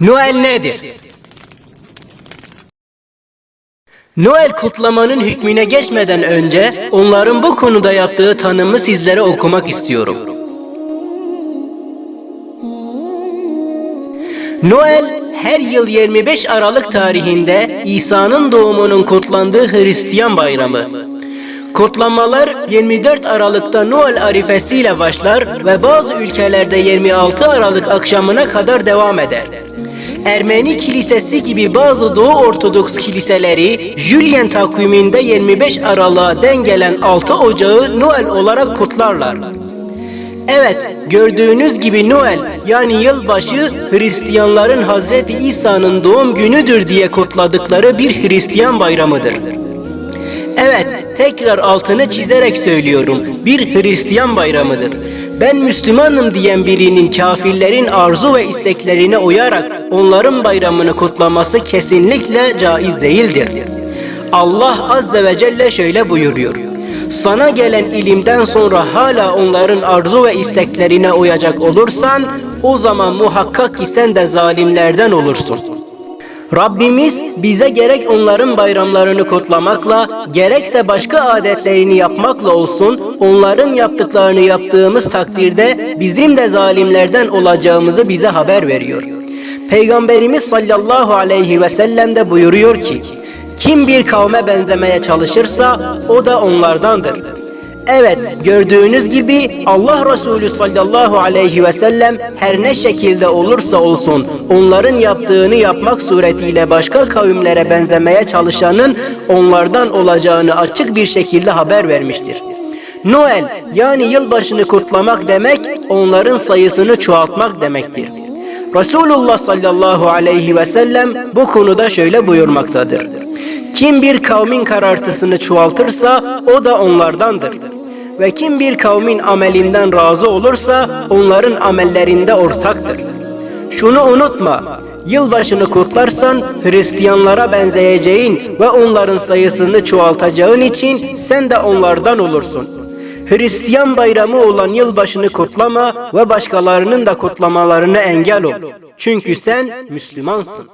Noel nedir? Noel kutlamanın hükmüne geçmeden önce onların bu konuda yaptığı tanımı sizlere okumak istiyorum. Noel her yıl 25 Aralık tarihinde İsa'nın doğumunun kutlandığı Hristiyan bayramı. Kutlamalar 24 Aralık'ta Noel arifesiyle başlar ve bazı ülkelerde 26 Aralık akşamına kadar devam eder. Ermeni kilisesi gibi bazı Doğu Ortodoks kiliseleri Julian takviminde 25 Aralık'a denk gelen 6 Ocağı Noel olarak kutlarlar. Evet, gördüğünüz gibi Noel yani yılbaşı Hristiyanların Hazreti İsa'nın doğum günüdür diye kutladıkları bir Hristiyan bayramıdır. Evet, tekrar altını çizerek söylüyorum. Bir Hristiyan bayramıdır. Ben Müslümanım diyen birinin kafirlerin arzu ve isteklerine uyarak onların bayramını kutlaması kesinlikle caiz değildir. Allah Azze ve Celle şöyle buyuruyor. Sana gelen ilimden sonra hala onların arzu ve isteklerine uyacak olursan o zaman muhakkak ki sen de zalimlerden olursun. Rabbimiz bize gerek onların bayramlarını kutlamakla, gerekse başka adetlerini yapmakla olsun, onların yaptıklarını yaptığımız takdirde bizim de zalimlerden olacağımızı bize haber veriyor. Peygamberimiz sallallahu aleyhi ve sellem de buyuruyor ki, kim bir kavme benzemeye çalışırsa o da onlardandır. Evet, gördüğünüz gibi Allah Resulü sallallahu aleyhi ve sellem her ne şekilde olursa olsun onların yaptığını yapmak suretiyle başka kavimlere benzemeye çalışanın onlardan olacağını açık bir şekilde haber vermiştir. Noel yani yılbaşını kutlamak demek onların sayısını çoğaltmak demektir. Resulullah sallallahu aleyhi ve sellem bu konuda şöyle buyurmaktadır. Kim bir kavmin karartısını çoğaltırsa o da onlardandır. Ve kim bir kavmin amelinden razı olursa onların amellerinde ortaktır. Şunu unutma, yılbaşını kutlarsan Hristiyanlara benzeyeceğin ve onların sayısını çoğaltacağın için sen de onlardan olursun. Hristiyan bayramı olan yılbaşını kutlama ve başkalarının da kutlamalarını engel ol. Çünkü sen Müslümansın.